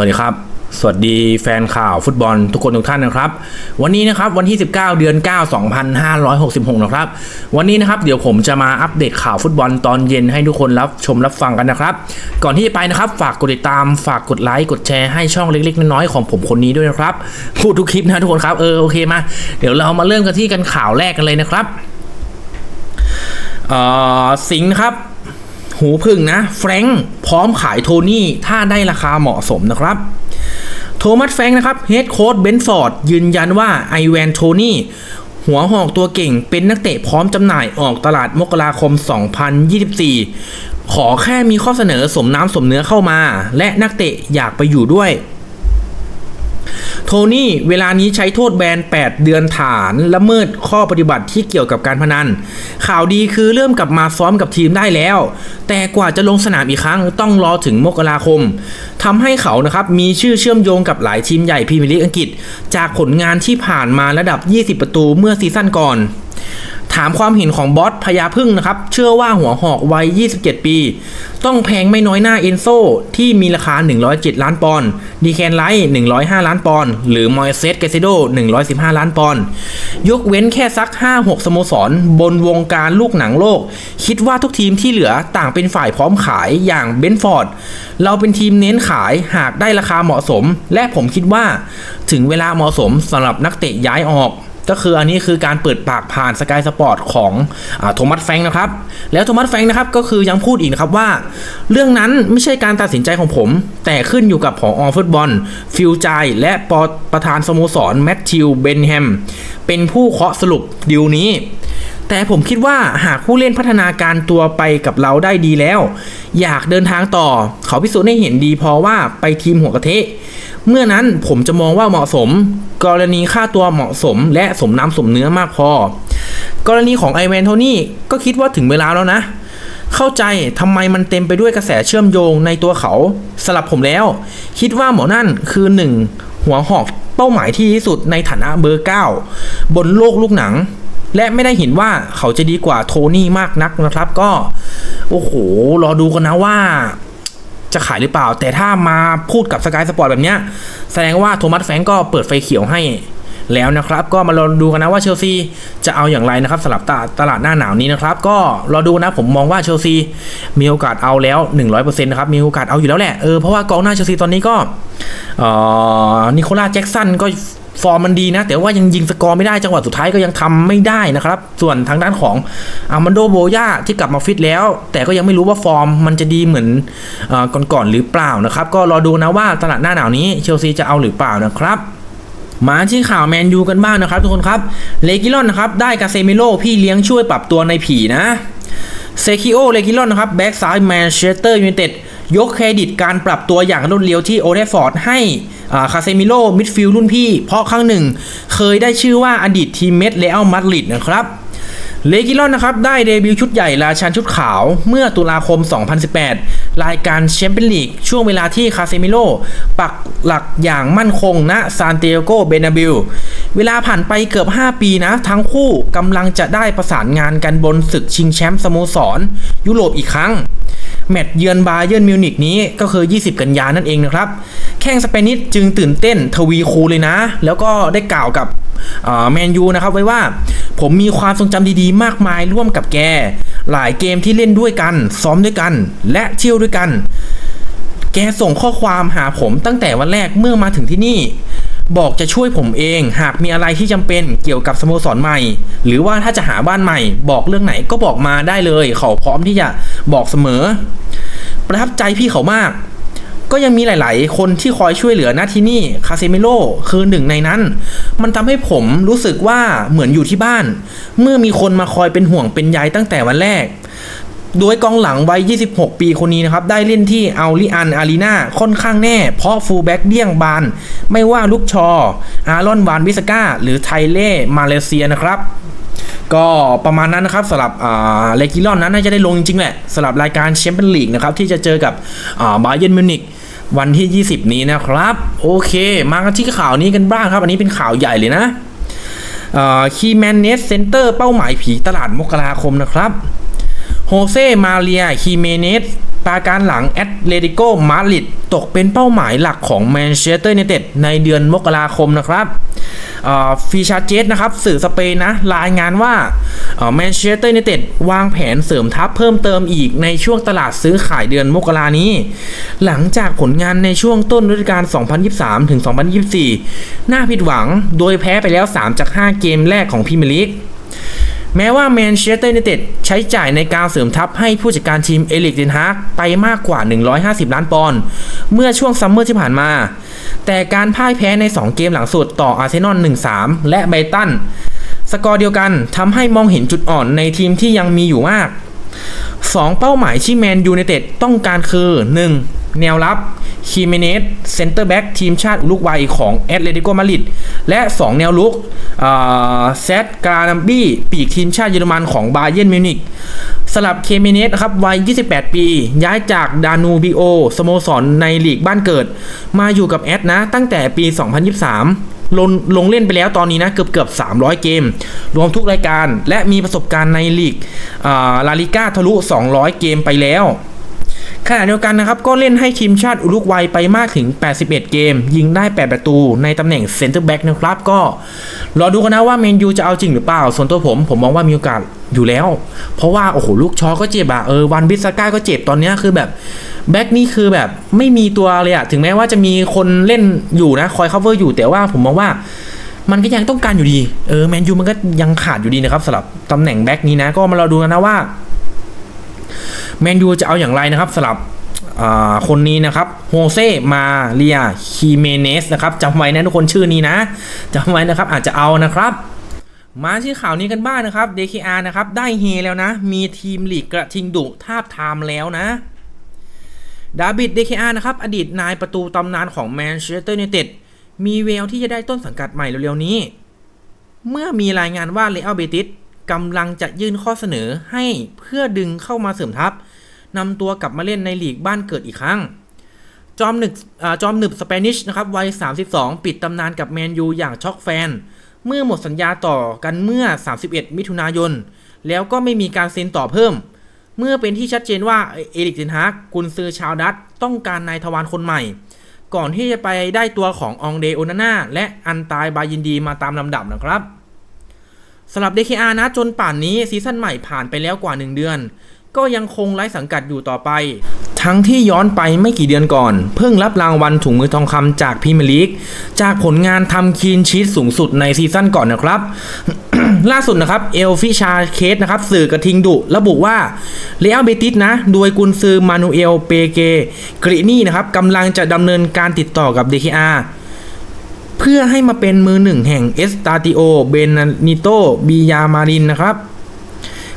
วัสดีครับ สวัสดีแฟนข่าวฟุตบอลทุกคนทุกท่านนะครับ วันนี้นะครับวันที่ 19 เดือน 9 2566 นะครับ วันนี้นะครับเดี๋ยวผมจะมาอัปเดตข่าวฟุตบอลตอนเย็นให้ทุกคนรับชมรับฟังกันนะครับ ก่อนที่จะไปนะครับ ฝากกดติดตามฝากกดไลค์กดแชร์ให้ช่องเล็กๆน้อยๆของผมคนนี้ด้วยนะครับ พูดทุกคลิปนะทุกคนครับเออโอเคมาเดี๋ยวเรามาเริ่มกันที่กันข่าวแรกกันเลยนะครับอ่อสิงห์ครับ หูพึ่งนะแฟรงค์พร้อมขายโทนี่ถ้าได้ราคาเหมาะสมนะครับ โทมัสแฟรงค์นะครับเฮดโค้ชเบนฟอร์ดยืนยันว่าไอแวนโทนี่หัวหอกตัวเก่งเป็นนักเตะพร้อมจำหน่ายออกตลาดมกราคม 2024 ขอแค่มีข้อเสนอสมน้ำสมเนื้อเข้ามา และนักเตะอยากไปอยู่ด้วย โทนี่ เวลานี้ใช้โทษแบน 8 เดือนฐานละเมิดข้อปฏิบัติที่เกี่ยวกับการพนัน ข่าวดีคือเริ่มกลับมาซ้อมกับทีมได้แล้ว แต่กว่าจะลงสนามอีกครั้งต้องรอถึงมกราคมทำให้เขานะครับมีชื่อเชื่อมโยงกับหลายทีมใหญ่พรีเมียร์ลีกอังกฤษ จากผลงานที่ผ่านมาระดับ 20 ประตูเมื่อซีซั่นก่อนามความเห็นของบอสพญาพึ่งนะครับ เชื่อว่าหัวหอกวัย 27 ปี ต้องแพงไม่น้อยหน้าเอนโซที่มีราคา 107 ล้านปอนด์ดีแคนไลท์105 ล้านปอนด์หรือมอยเซสเกซิโด115 ล้านปอนด์ยกเว้นแค่สัก 5-6 สโมสร บนวงการลูกหนังโลก คิดว่าทุกทีมที่เหลือต่างเป็นฝ่ายพร้อมขายอย่างเบนฟอร์ดเราเป็นทีมเน้นขายหากได้ราคาเหมาะสม และผมคิดว่า ถึงเวลาเหมาะสมสำหรับนักเตะย้ายออก ก็คืออันนี้คือการเปิดปากผ่านสกายสปอร์ตของโทมัสแฟงนะครับ แล้วโทมัสแฟงนะครับก็คือยังพูดอีกนะครับว่า เรื่องนั้นไม่ใช่การตัดสินใจของผม แต่ขึ้นอยู่กับผออฟุตบอล ฟิลใจายและปประธานสโมสรแมทธิวเบนแฮมเป็นผู้เคาะสรุปดีลนี้ แต่ผมคิดว่าหากผู้เล่นพัฒนาการตัวไปกับเราได้ดีแล้ว อยากเดินทางต่อ เขาพิสูจน์ให้เห็นดีพอว่าไปทีมหัวกะเทะเมื่อนั้นผมจะมองว่าเหมาะสม กรณีค่าตัวเหมาะสม และสมน้ำสมเนื้อมากพอ กรณีของไอแวนโทนี่ก็คิดว่าถึงเวลาแล้วนะ เข้าใจทำไมมันเต็มไปด้วยกระแสเชื่อมโยงในตัวเขาสลับผมแล้ว คิดว่าหมอนั่นคือหนึ่งหัวหอกเป้าหมายที่ที่สุดในฐานะเบอร์ 9 บนโลกลูกหนัง และไม่ได้เห็นว่าเขาจะดีกว่าโทนี่มากนักนะครับ ก็ โอ้โห รอดูกันนะว่า จะขายหรือเปล่า แต่ถ้ามาพูดกับสกายสปอร์ตแบบเนี้ย แสดงว่าโทมัสแฟงก็เปิดไฟเขียวให้แล้วนะครับ ก็มารอดูกันนะว่าเชลซีจะเอาอย่างไรนะครับสำหรับตลาดตลาดหน้าหนาวนี้นะครับ ก็รอดูนะผมมองว่าเชลซีมีโอกาสเอาแล้ว 100%นะครับมีโอกาสเอาอยู่แล้วแหละเออเพราะว่ากองหน้าเชลซีตอนนี้ก็เออนิโคลัสแจ็กสันก็ ฟอร์มมันดีนะ แต่ว่ายังยิงสกอร์ไม่ได้จังหวะสุดท้ายก็ยังทำไม่ได้นะครับ ส่วนทางด้านของอามันโดโบยาที่กลับมาฟิตแล้ว แต่ก็ยังไม่รู้ว่าฟอร์มมันจะดีเหมือนเออก่อนๆหรือเปล่านะครับ ก็รอดูนะว่าตลาดหน้าหนาวนี้เชลซีจะเอาหรือเปล่านะครับมาที่ข่าวแมนยูกันบ้างนะครับทุกคนครับ เลกิลอนนะครับได้กาเซมิโลพี่เลี้ยงช่วยปรับตัวในผีนะ เซคิโอ เลกิลอนนะครับแบ็กซ้ายแมนเชสเตอร์ยูไนเต็ด ยกเครดิตการปรับตัวอย่างรวดเร็วที่โอเดฟอร์ดให้คาเซมิโลมิดฟิลด์รุ่นพี่ เพราะครั้งหนึ่ง เคยได้ชื่อว่าอดีตทีมเมดเลอัลมาดริดนะครับเลกิลอนนะครับ ได้เดบิวต์ชุดใหญ่ราชันชุดขาวเมื่อตุลาคม 2018 รายการแชมเปี้ยนลีกช่วงเวลาที่คาเซมิโลปักหลักอย่างมั่นคงณซานเตโกเบนาบิล เวลาผ่านไปเกือบ 5 ปีนะ ทั้งคู่กำลังจะได้ประสานงานกันบนศึกชิงแชมป์สโมสร ยุโรปอีกครั้ง แมตช์เยือนบาเยิร์นมิวนิกนี้ก็คือ 20 กันยานั่นเองนะครับ แข้งสเปนิสจึงตื่นเต้นทวีคูเลยนะ แล้วก็ได้กล่าวกับแมนยูนะครับไว้ว่า ผมมีความทรงจำดีๆ มากมายร่วมกับแก หลายเกมที่เล่นด้วยกัน ซ้อมด้วยกัน และเที่ยวด้วยกัน แกส่งข้อความหาผมตั้งแต่วันแรกเมื่อมาถึงที่นี่ บอกจะช่วยผมเอง หากมีอะไรที่จำเป็นเกี่ยวกับสโมสรใหม่ หรือว่าถ้าจะหาบ้านใหม่ บอกเรื่องไหนก็บอกมาได้เลย เขาพร้อมที่จะบอกเสมอ ประทับใจพี่เขามาก ก็ยังมีหลาย ๆ คนที่คอยช่วยเหลือหน้าที่นี่คาเซเมโลคือหนึ่งในนั้น มันทำให้ผมรู้สึกว่าเหมือนอยู่ที่บ้าน เมื่อมีคนมาคอยเป็นห่วงเป็นใยตั้งแต่วันแรก โดยกองหลังวัย 26 ปีคนนี้นะครับ ได้เล่นที่อัลลิอันอารีนาค่อนข้างแน่ เพราะฟูลแบ็กเบี้ยงบาน ไม่ว่าลูกชอ อารอนวานวิสก้า หรือไทเล่ มาเลเซียนะครับ ก็ประมาณนั้นนะครับสำหรับเลกิลอนนั้นน่าจะได้ลงจริงๆแหละสำหรับรายการแชมเปี้ยนลีกนะครับ ที่จะเจอกับบาเยนมิวนิกวันที่ 20 นี้นะครับ โอเค มากันที่ข่าวนี้กันบ้างครับ อันนี้เป็นข่าวใหญ่เลยนะคีแมนเนสเซ็นเตอร์เป้าหมายผีตลาดมกราคมนะครับ โฮเซ มาเรียคีเมเนสปราการหลังแอตเลติโกมาดริดตกเป็นเป้าหมายหลักของแมนเชสเตอร์ยูไนเต็ดในเดือนมกราคมนะครับฟีชาเจตนะครับสื่อสเปนนะรายงานว่าแมนเชสเตอร์ยูไนเต็ดวางแผนเสริมทัพเพิ่มเติมอีกในช่วงตลาดซื้อขายเดือนมกรานี้ หลังจากผลงานในช่วงต้นฤดูกาล 2023 ถึง 2024 น่าผิดหวังโดยแพ้ไปแล้ว 3 จาก 5 เกมแรกของพรีเมียร์ลีก แม้ว่าแมนเชสเตอร์ยูไนเต็ดใช้จ่ายในการเสริมทัพให้ผู้จัดการทีมเอลิกเดนฮากไปมากกว่า 150 ล้านปอนด์เมื่อช่วงซัมเมอร์ที่ผ่านมา แต่การพ่ายแพ้ใน 2 เกมหลังสุดต่ออาร์เซนอล 1-3 และไบรตัน สกอร์เดียวกันทำให้มองเห็นจุดอ่อนในทีมที่ยังมีอยู่มาก 2 เป้าหมายที่แมนยูไนเต็ดต้องการคือ 1. แนวรับ คีเมเนสเซนเตอร์แบ็กทีมชาติอุรุกวัยของแอตเลติโกมาริดและ 2 แนวลุกเซตกรานัมบี้ ปีกทีมชาติเยอรมันของบาเยนมิวนิกสลับเคเมเนสครับวัย 28 ปี ย้ายจากดานูบิโอสโมสรในลีกบ้านเกิด มาอยู่กับแอตนะตั้งแต่ปี 2023ลงลงเล่นไปแล้วตอนนี้นะเกือบเกือบ 300 เกม รวมทุกรายการและมีประสบการณ์ในลีกลาลิก้าทะลุ 200 เกมไปแล้ว ขณะเดียวกันนะครับก็เล่นให้ทีมชาติอุรุกวัยไปมากถึง 81 เกม ยิงได้ 8 ประตูในตำแหน่งเซนเตอร์แบ็กนะครับก็รอดูกันนะว่าเมนยูจะเอาจริงหรือเปล่า ส่วนตัวผมผมมองว่ามีโอกาสอยู่แล้ว เพราะว่า โอ้โห ลูกชอก็เจ็บอะเออวันบิสก้าก็เจ็บตอนนี้คือแบบแบ็กนี่คือแบบไม่มีตัวเลยอะถึงแม้ว่าจะมีคนเล่นอยู่นะคอย cover อยู่แต่ว่าผมมองว่ามันก็ยังต้องการอยู่ดี เออแมนยูมันก็ยังขาดอยู่ดีนะครับสำหรับตำแหน่งแบ็กนี้นะ ก็มารอดูกันนะว่า แมนยูจะเอาอย่างไรนะครับสำหรับคนนี้นะครับโฮเซมาเรียคีเมเนสนะครับจำไว้นะทุกคนชื่อนี้นะจำไว้นะครับอาจจะเอานะครับมาที่ข่าวนี้กันบ้างนะครับ DKR นะครับ ได้เฮแล้วนะ มีทีมลีกกระทิงดุทาบทามแล้วนะ ดาบิด DKR นะครับ อดีตนายประตูตำนานของแมนเชสเตอร์ยูไนเต็ดมีเวลที่จะได้ต้นสังกัดใหม่เร็วๆนี้ เมื่อมีรายงานว่าเลอัลเบติสกำลังจะยื่นข้อเสนอให้เพื่อดึงเข้ามาเสริมทัพ นำตัวกลับมาเล่นในลีกบ้านเกิดอีกครั้ง จอมหนึกจอมหนึบสเปนิชนะครับวัย 32 ปิดตำนานกับแมนยูอย่างช็อกแฟน เมื่อหมดสัญญาต่อกันเมื่อ 31 มิถุนายน แล้วก็ไม่มีการเซ็นต่อเพิ่ม เมื่อเป็นที่ชัดเจนว่าเอริกเทนฮากกุนซือชาวดัตต้องการนายทวารคนใหม่ ก่อนที่จะไปได้ตัวขององเดโอนาน่าและอันตายบายินดีมาตามลำดับนะครับสำหรับ DKR นะจนป่านนี้ซีซั่นใหม่ผ่านไปแล้วกว่า 1 เดือน ก็ยังคงไร้สังกัดอยู่ต่อไป ทั้งที่ย้อนไปไม่กี่เดือนก่อน เพิ่งรับรางวัลถุงมือทองคำจากพรีเมลีกจากผลงานทำคีนชีตสูงสุดในซีซั่นก่อนนะครับ ล่าสุดนะครับเอลฟิชาเคสนะครับสื่อกระทิงดุระบุว่าเลอัลเบติสนะโดยกุนซือมานูเอลเปเกกรินี่นะครับกำลังจะดำเนินการติดต่อกับ DKR เพื่อให้มาเป็นมือหนึ่งแห่งเอสตาติโอเบนนิโตบียามารินนะครับ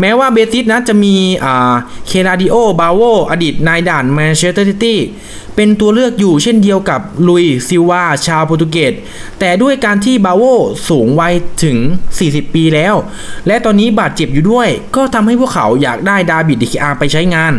แม้ว่าเบติสนะจะมีเคราดิโอบาโวอดีตนายด่านแมนเชสเตอร์ซิตี้เป็นตัวเลือกอยู่เช่นเดียวกับลุยซิวาชาวโปรตุเกสแต่ด้วยการที่บาโวสูงวัยถึง 40 ปีแล้ว และตอนนี้บาดเจ็บอยู่ด้วย ก็ทำให้พวกเขาอยากได้ดาบิดดิคอาไปใช้งาน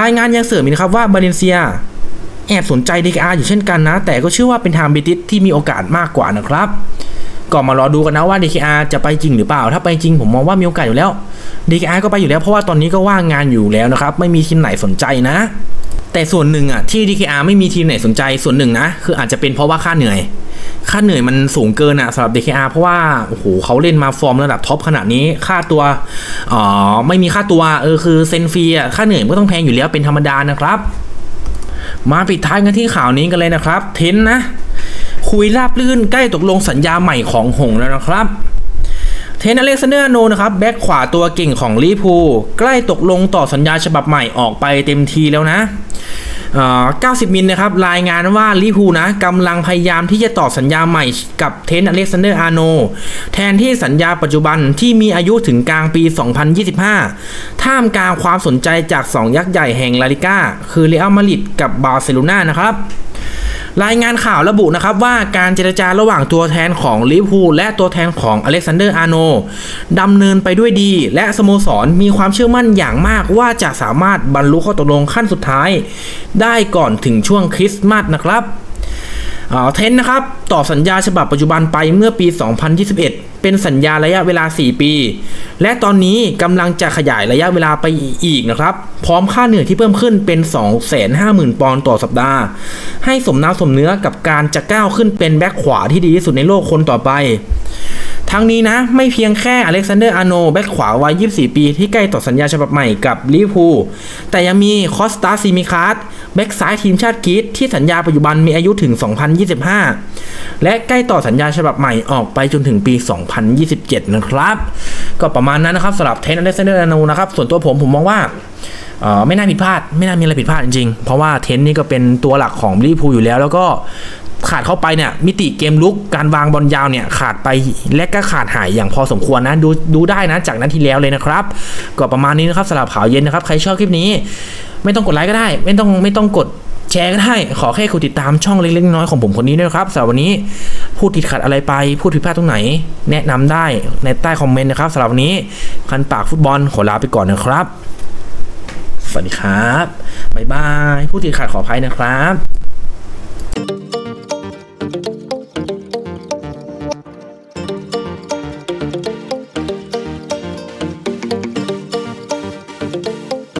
รายงานยังเสริมอีกนะครับว่าบาเลนเซีย แอบสนใจ DKR อาอยู่เช่นกันนะ แต่ก็เชื่อว่าเป็นทางเบติสที่มีโอกาสมากกว่านะครับ ก็มารอดูกันนะว่า DKR จะไปจริงหรือเปล่า ถ้าไปจริงผมมองว่ามีโอกาสอยู่แล้ว DKR ก็ไปอยู่แล้วเพราะว่าตอนนี้ก็ว่างงานอยู่แล้วนะครับ ไม่มีทีมไหนสนใจนะ แต่ส่วนหนึ่งอะที่ DKR ไม่มีทีมไหนสนใจส่วนหนึ่งนะ คืออาจจะเป็นเพราะว่าค่าเหนื่อย ค่าเหนื่อยมันสูงเกินอะสำหรับ DKR เพราะว่าโอ้โหเขาเล่นมาฟอร์มระดับท็อปขนาดนี้ค่าตัวอ๋อไม่มีค่าตัวเออคือเซนฟรีอะค่าเหนื่อยก็ต้องแพงอยู่แล้วเป็นธรรมดานะครับ มาปิดท้ายกันที่ข่าวนี้กันเลยนะครับ เทนนะ คุยราบลื่นใกล้ตกลงสัญญาใหม่ของหงแล้วนะครับเทนอเล็กซานเดอร์โนนะครับแบ็คขวาตัวเก่งของลิพูใกล้ตกลงต่อสัญญาฉบับใหม่ออกไปเต็มทีแล้วนะ90 มิลนะครับรายงานว่าลิพูนะกำลังพยายามที่จะต่อสัญญาใหม่กับเทนอเล็กซานเดอร์อาโน แทนที่สัญญาปัจจุบันที่มีอายุถึงกลางปี 2025 ท่ามกลางความสนใจจาก 2 ยักษ์ใหญ่แห่งลาลิก้า คือเรอัลมาดริดกับบาร์เซโลนานะครับ รายงานข่าวระบุนะครับว่าการเจรจาระหว่างตัวแทนของลิเวอร์พูลและตัวแทนของอเล็กซานเดอร์อาร์โนดำเนินไปด้วยดี และสโมสรมีความเชื่อมั่นอย่างมากว่าจะสามารถบรรลุข้อตกลงขั้นสุดท้าย ได้ก่อนถึงช่วงคริสต์มาสนะครับ เทนนะครับต่อสัญญาฉบับปัจจุบันไปเมื่อปี 2021 เป็นสัญญาระยะเวลา 4 ปี และตอนนี้กำลังจะขยายระยะเวลาไปอีกนะครับ พร้อมค่าเหนื่อยที่เพิ่มขึ้นเป็น 250,000 ปอนด์ต่อสัปดาห์ ให้สมน้ำสมเนื้อกับการจะก้าวขึ้นเป็นแบ็คขวาที่ดีที่สุดในโลกคนต่อไป ทั้งนี้นะ ไม่เพียงแค่อเล็กซานเดอร์อาโนแบ็คขวาวัย 24 ปี ที่ใกล้ต่อสัญญาฉบับใหม่กับลิเวอร์พูลแต่ยังมีคอสตาซิมิคาร์ดแบ็กซ้ายทีมชาติกรีซที่สัญญาปัจจุบันมีอายุถึง 2025 และใกล้ต่อสัญญาฉบับใหม่ออกไปจนถึงปี 2027 นะครับ ก็ประมาณนั้นนะครับสำหรับเทนอเล็กซานเดอร์อาโนนะครับส่วนตัวผมผมมองว่า ไม่น่าผิดพลาด ไม่น่ามีอะไรผิดพลาดจริงๆ เพราะว่าเทนนี่ก็เป็นตัวหลักของลิเวอร์พูลอยู่แล้ว แล้วก็ขาดเข้าไปเนี่ยมิติเกมลุกการวางบอลยาวเนี่ยขาดไปและก็ขาดหายอย่างพอสมควรนะดูดูได้นะจากนั้นที่แล้วเลยนะครับ ก็ประมาณนี้นะครับสำหรับข่าวเย็นนะครับ ใครชอบคลิปนี้ ไม่ต้องกดไลค์ก็ได้ ไม่ต้องไม่ต้องกดแชร์ก็ได้ขอแค่กดติดตามช่องเล็กๆน้อยๆของผมคนนี้ด้วยนะครับสำหรับวันนี้พูดติดขัดอะไรไป พูดผิดพลาดตรงไหน แนะนำได้ในใต้คอมเมนต์นะครับสำหรับวันนี้คันปากฟุตบอลขอลาไปก่อนนะครับ สวัสดีครับ บ๊ายบาย ผู้ติดขาดขออภัยนะครับ